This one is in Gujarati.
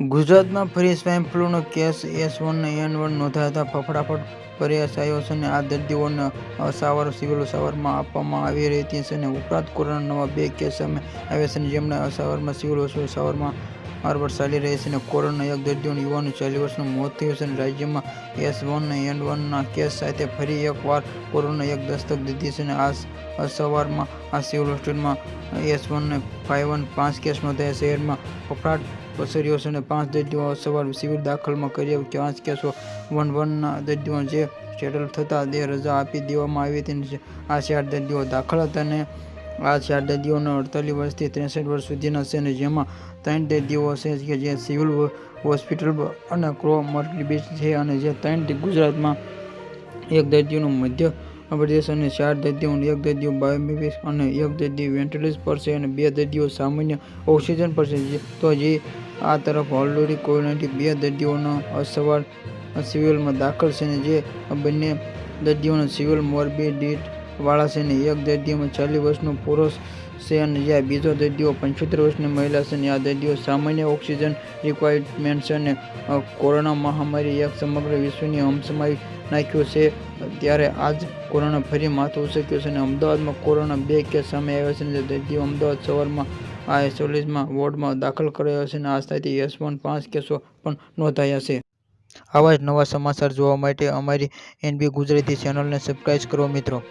ગુજરાતમાં ફરી swine ફ્લૂનો case S one N one નોંધાતા ફફડાફટ પ્રયાસ થયો છે અને આ દર્દીઓને સારવાર સિવિલ સારવારમાં આપવામાં આવી રહી છે અને ઉપરાંત કોરોના નવા બે કેસ સામે આવ્યા છે અને જેમને સારવારમાં સિવિલ હોસ્પિટલ સારવારમાં સારવાર ચાલી રહી છે અને કોરોના એક દર્દીઓનું યુવાનું ચાલી વર્ષનું મોત થયું છે અને રાજ્યમાં એસ વન એન વનના કેસ સાથે ફરી એકવાર કોરોના એક દસ્તક દીધી છે અને આ સવારમાં આ સિવિલ હોસ્પિટલમાં એસ વન ફાઇવ વન પાંચ કેસ નોંધાયા શહેરમાં ફફડાટ પસર્યો છે અને પાંચ દર્દીઓ સવાર સિવિલ દાખલમાં કર્યા પાંચ કેસો વન વનના દર્દીઓ જે સેટલ થતાં તે રજા આપી દેવામાં આવી હતી. આ ચાર દર્દીઓ દાખલ હતા અને આ ચાર દર્દીઓને અડતાલીસ વર્ષથી ત્રેસઠ વર્ષ સુધીના છે અને જેમાં ત્રણ દર્દીઓ છે કે જે સિવિલ હોસ્પિટલ અને ક્રો મર્કરી બીચ છે અને જે ત્રણ ગુજરાતમાં એક દર્દીઓનું મધ્ય અને ચાર દર્દીઓ એક દર્દીઓ બાયોમેપિક અને એક દર્દી વેન્ટિલેટર પર છે અને બે દર્દીઓ સામાન્ય ઓક્સિજન પર છે. તો જે આ તરફ ઓલરેડી કોવિડ બે દર્દીઓનો અસવાર સિવિલમાં દાખલ છે અને જે બંને દર્દીઓના સિવિલ મોર્બિડિટ વાળા છે અને એક દર્દીઓમાં ચાલીસ વર્ષનો પુરુષ છે અને જ્યાં બીજો દર્દીઓ પંચોતેર વર્ષની મહિલા છે અને આ દર્દીઓ સામાન્ય ઓક્સિજન રિક્વાયરમેન્ટ છે અને કોરોના મહામારી એક સમગ્ર વિશ્વની હમસમાવી નાખ્યો છે. ત્યારે આજ કોરોના ફરી માથું ઉચક્યું છે અને અમદાવાદમાં કોરોના બે કેસ સામે આવ્યા છે અને દર્દીઓ અમદાવાદ સવારમાં આ એસોલેશનમાં વોર્ડમાં દાખલ કરાયો છે અને આ સ્થિતિ વન પાંચ કેસો પણ નોંધાયા છે. આવા જ નવા સમાચાર જોવા માટે અમારી એનબી ગુજરાતી ચેનલને સબસ્ક્રાઈબ કરો મિત્રો.